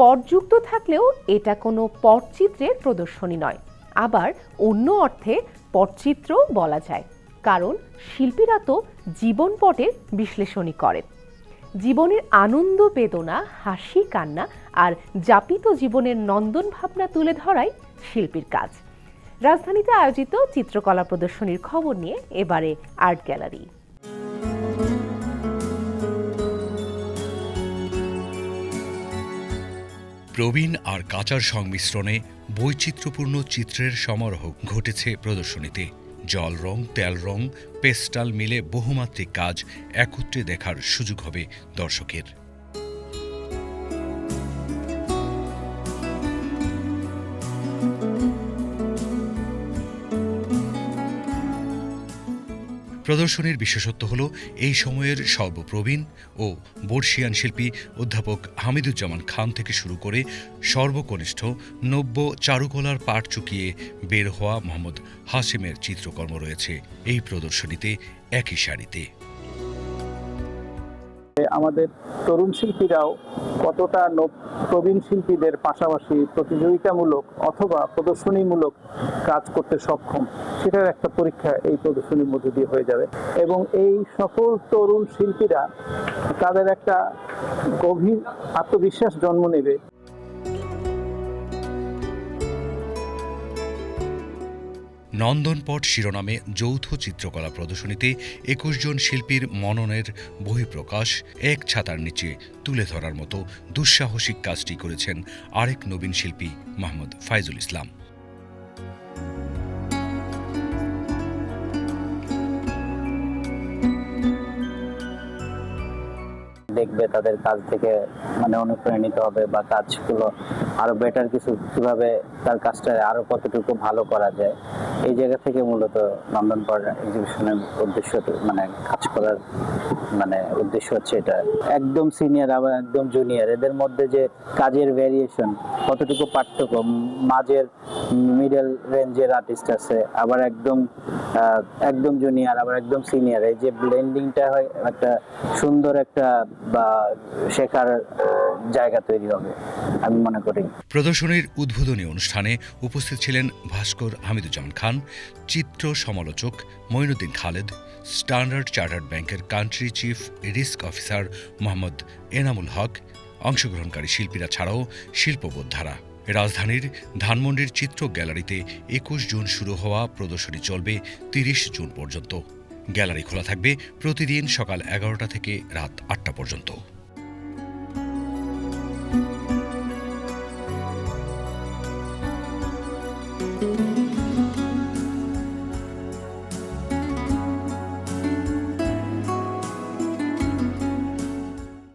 পটযুক্ত থাকলেও এটা কোনো পটচিত্রের প্রদর্শনী নয়। আবার অন্য অর্থে পটচিত্র বলা যায়, কারণ শিল্পীরা তো জীবন পটের বিশ্লেষণী করেন জীবনের আনন্দ বেদনা, হাসি, কান্না আর যাপিত জীবনের নন্দন ভাবনা তুলে ধরাই শিল্পীর কাজ। রাজধানীতে আয়োজিত চিত্রকলা প্রদর্শনীর খবর নিয়ে এবারে আর্ট গ্যালারি। প্রবীণ আর কাঁচার সংমিশ্রণে বৈচিত্র্যপূর্ণ চিত্রের সমারোহ ঘটেছে প্রদর্শনীতে। জল রং, তেল রং, পেস্টাল মিলে বহুমাত্রিক কাজ একত্রে দেখার সুযোগ হবে দর্শকের। প্রদর্শনীর বিশেষত্ব হল এই সময়ের সর্বপ্রবীণ ও বর্ষিয়ান শিল্পী অধ্যাপক হামিদুজ্জামান খান থেকে শুরু করে সর্বকনিষ্ঠ নব্য চারুকলার পাঠ চুকিয়ে বের হওয়া মোহাম্মদ হাসিমের চিত্রকর্ম রয়েছে। এই প্রদর্শনীতে একই সারিতে। আমাদের তরুণ শিল্পীরাও কতটা প্রবীণ শিল্পীদের পাশাপাশি প্রতিযোগিতামূলক অথবা প্রদর্শনীমূলক কাজ করতে সক্ষম, সেটার একটা পরীক্ষা এই প্রদর্শনীর মধ্যে দিয়ে হয়ে যাবে। এবং এই সকল তরুণ শিল্পীরা তাদের একটা গভীর আত্মবিশ্বাস জন্ম নেবে। নন্দনপট শিরোনামে যৌথ চিত্রকলা প্রদর্শনীতে একুশ জন শিল্পীর মননের বহিঃপ্রকাশ এক ছাতার নিচে তুলে ধরার মতো দুঃসাহসিক কাজটি করেছেন আরেক নবীন শিল্পী মাহমুদ ফাইজুল ইসলাম। দেখবে তাদের কাজ থেকে মানে অনুপ্রাণিত হবে বা কাজগুলো আরও বেটার কিছু কীভাবে তার কাজটা আরও কতটুকু ভালো করা যায়। এই জায়গা থেকে মূলত নন্দন এক্সিবিশনের উদ্দেশ্য মানে কাজ করার মানে উদ্দেশ্য হচ্ছে এটা। একদম সিনিয়র আবার একদম জুনিয়র এদের মধ্যে যে কাজের ভ্যারিয়েশন কতটুকু পার্থক্য মাঝের মিডল রেঞ্জের আর্টিস্ট আছে, আবার একদম একদম জুনিয়র আবার একদম সিনিয়র এই যে ব্লেন্ডিংটা হয়, একটা সুন্দর একটা বা শেখার জায়গা তৈরি হবে, আমি মনে করি। প্রদর্শনীর উদ্বোধনী অনুষ্ঠানে উপস্থিত ছিলেন ভাস্কর হামিদুজ্জামান খান, চিত্র সমালোচক মঈনুদ্দিন খালেদ, স্ট্যান্ডার্ড চার্টার্ড ব্যাংকের country chief risk officer Mohammad Enamul Haque, অংশগ্রহণকারী শিল্পীরা ছাড়াও শিল্পবোদ্ধারা। রাজধানীর ধানমন্ডির চিত্র গ্যালারিতে একুশ জুন শুরু হওয়া প্রদর্শনী চলবে তিরিশ জুন পর্যন্ত। গ্যালারি খোলা থাকবে প্রতিদিন সকাল এগারোটা থেকে রাত আটটা পর্যন্ত।